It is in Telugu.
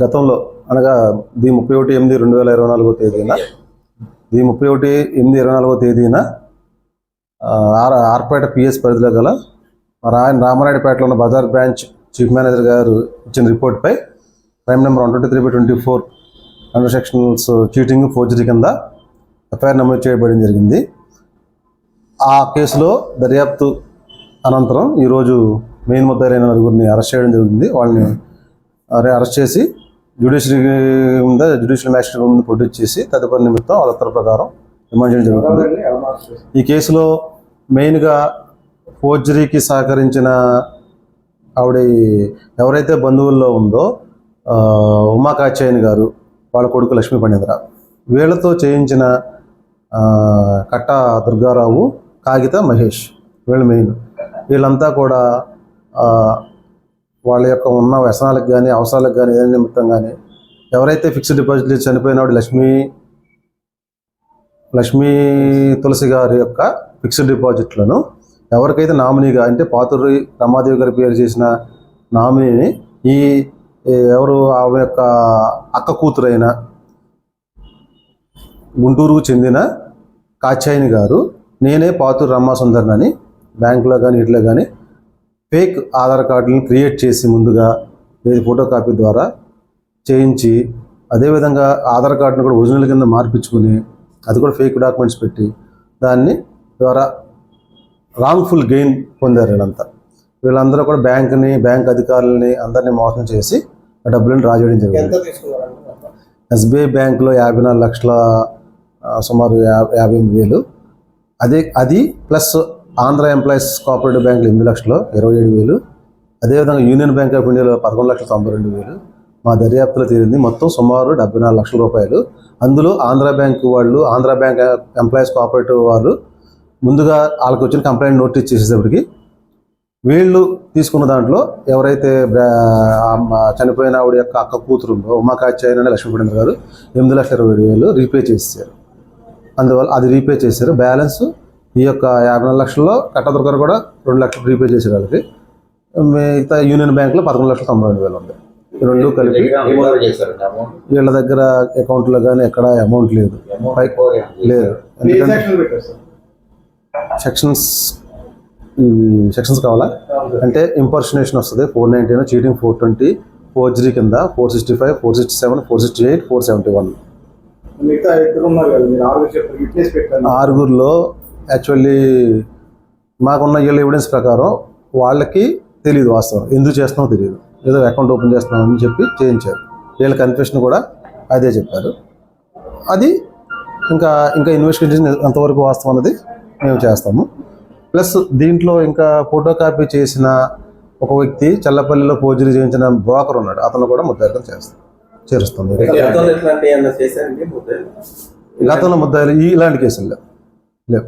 గతంలో అనగా ది ముప్పై ఒకటి ఎనిమిది రెండు వేల ఇరవై నాలుగో తేదీన ది ముప్పై ఒకటి ఎనిమిది ఇరవై నాలుగో తేదీన ఆర్ ఆర్పేట పిఎస్ పరిధిలో గల రా రామనాయుడుపేటలో ఉన్న బజార్ బ్రాంచ్ చీఫ్ మేనేజర్ గారు ఇచ్చిన రిపోర్ట్పై crime number one twenty three by twenty four under sections cheating forgery కింద ఎఫ్ఐఆర్ నమోదు చేయబడడం జరిగింది. ఆ కేసులో దర్యాప్తు అనంతరం ఈరోజు మెయిన్ ముద్దారైన నలుగురిని అరెస్ట్ చేయడం జరిగింది. వాళ్ళని అరే అరెస్ట్ చేసి జ్యుడిషియరీ ముందు జ్యుడిషియల్ మ్యాజిస్ట్రేట్ ముందు ప్రొడ్యూస్ చేసి తదుపరి నిమిత్తం వాళ్ళ ఉత్తర ప్రకారం రిమాండ్ చేయడం జరుగుతుంది. ఈ కేసులో మెయిన్గా ఫోర్జరీకి సహకరించిన ఆవిడ ఎవరైతే బంధువుల్లో ఉందో ఆ, ఉమా గారు వాళ్ళ కొడుకు లక్ష్మీ పండితర వీళ్ళతో చేయించిన కట్ట దుర్గారావు కాగిత మహేష్ వీళ్ళు మెయిన్ వీళ్ళంతా కూడా వాళ్ళ యొక్క ఉన్న వ్యసనాలకు కానీ అవసరాలకు కానీ ఏదైనా నిమిత్తం కానీ ఎవరైతే ఫిక్స్డ్ డిపాజిట్లు చనిపోయినాడు లక్ష్మీ లక్ష్మీ తులసి గారి యొక్క ఫిక్స్డ్ డిపాజిట్లను ఎవరికైతే నామినీగా అంటే పాతూరి రమాదేవి గారి పేరు చేసిన నామినీని ఈ ఎవరు ఆమె యొక్క అక్క కూతురైన గుంటూరుకు చెందిన కాచాయిని గారు నేనే పాతూరు రమ్మాసుందర్ని అని బ్యాంకులో కానీ ఇట్లా కానీ ఫేక్ ఆధార్ కార్డులను క్రియేట్ చేసి ముందుగా లేదు ఫోటో కాపీ ద్వారా చేయించి అదేవిధంగా ఆధార్ కార్డును కూడా ఒరిజినల్ కింద మార్పించుకుని అది కూడా ఫేక్ డాక్యుమెంట్స్ పెట్టి దాన్ని ద్వారా రాంగ్ఫుల్ గెయిన్ పొందారు వీళ్ళంతా. వీళ్ళందరూ కూడా బ్యాంక్ని బ్యాంక్ అధికారులని అందరినీ మోసం చేసి ఆ డబ్బులను రాజేయడం జరిగింది. ఎస్బీఐ బ్యాంకులో యాభై నాలుగు లక్షల సుమారు యాభై ఎనిమిది వేలు. అదే అది ప్లస్ ఆంధ్ర ఎంప్లాయీస్ కోఆపరేటివ్ బ్యాంకులు ఎనిమిది లక్షలు ఇరవై ఏడు వేలు. అదేవిధంగా యూనియన్ బ్యాంక్ ఆఫ్ ఇండియాలో పదకొండు లక్షల తొంభై రెండు వేలు. మా దర్యాప్తులో తీరింది మొత్తం సుమారు డెబ్బై నాలుగు లక్షల రూపాయలు. అందులో ఆంధ్ర బ్యాంక్ వాళ్ళు ఆంధ్ర బ్యాంక్ ఎంప్లాయీస్ కోఆపరేటివ్ వాళ్ళు ముందుగా వాళ్ళకి వచ్చిన కంప్లైంట్ నోటీస్ చేసేటప్పటికి వీళ్ళు తీసుకున్న దాంట్లో ఎవరైతే బ్రా- మా చనిపోయిన ఆవిడ యొక్క అక్క కూతురు ఉందో ఉమాకాచార్య లక్ష్మీపడేంద్ర గారు ఎనిమిది లక్షల ఇరవై ఏడు వేలు రీపే చేశారు. అందువల్ల అది రీపే చేశారు. బ్యాలెన్స్ ఈ యొక్క యాభై నాలుగు లక్షల్లో కట్టదుర్గారు కూడా రెండు లక్షలు రీపే చేశారు వాళ్ళకి మిగతా యూనియన్ బ్యాంక్లో పదకొండు లక్షల తొంభై రెండు వేలు ఉంది రెండు కలిపి వీళ్ళ దగ్గర అకౌంట్లో కానీ ఎక్కడ అమౌంట్ లేదు లేదు సెక్షన్స్ సెక్షన్స్ కావాలా అంటే ఇంపర్సనేషన్ వస్తుంది four nineteen cheating four twenty four G కింద four sixty five four sixty seven four sixty eight four seventy one ఆరుగురిలో actually మాకున్న వీళ్ళ ఎవిడెన్స్ ప్రకారం వాళ్ళకి తెలియదు వాస్తవం. ఎందుకు చేస్తున్నామో తెలియదు ఏదో అకౌంట్ ఓపెన్ చేస్తున్నాం అని చెప్పి చేయించారు. వీళ్ళ కన్ఫెషన్ కూడా అదే చెప్పారు. అది ఇంకా ఇంకా ఇన్వెస్టిగేషన్ ఎంతవరకు వాస్తవం అన్నది మేము చేస్తాము. ప్లస్ దీంట్లో ఇంకా ఫోటో కాపీ చేసిన ఒక వ్యక్తి చల్లపల్లిలో పోజరీ చేయించిన బ్రోకర్ ఉన్నాడు. అతను కూడా ముద్దాయితం చేస్తాం చేరుస్తుంది. గతంలో ముద్దాయిలు? ముద్దాయిలు ఇలాంటి కేసులు లేవు. లేవు.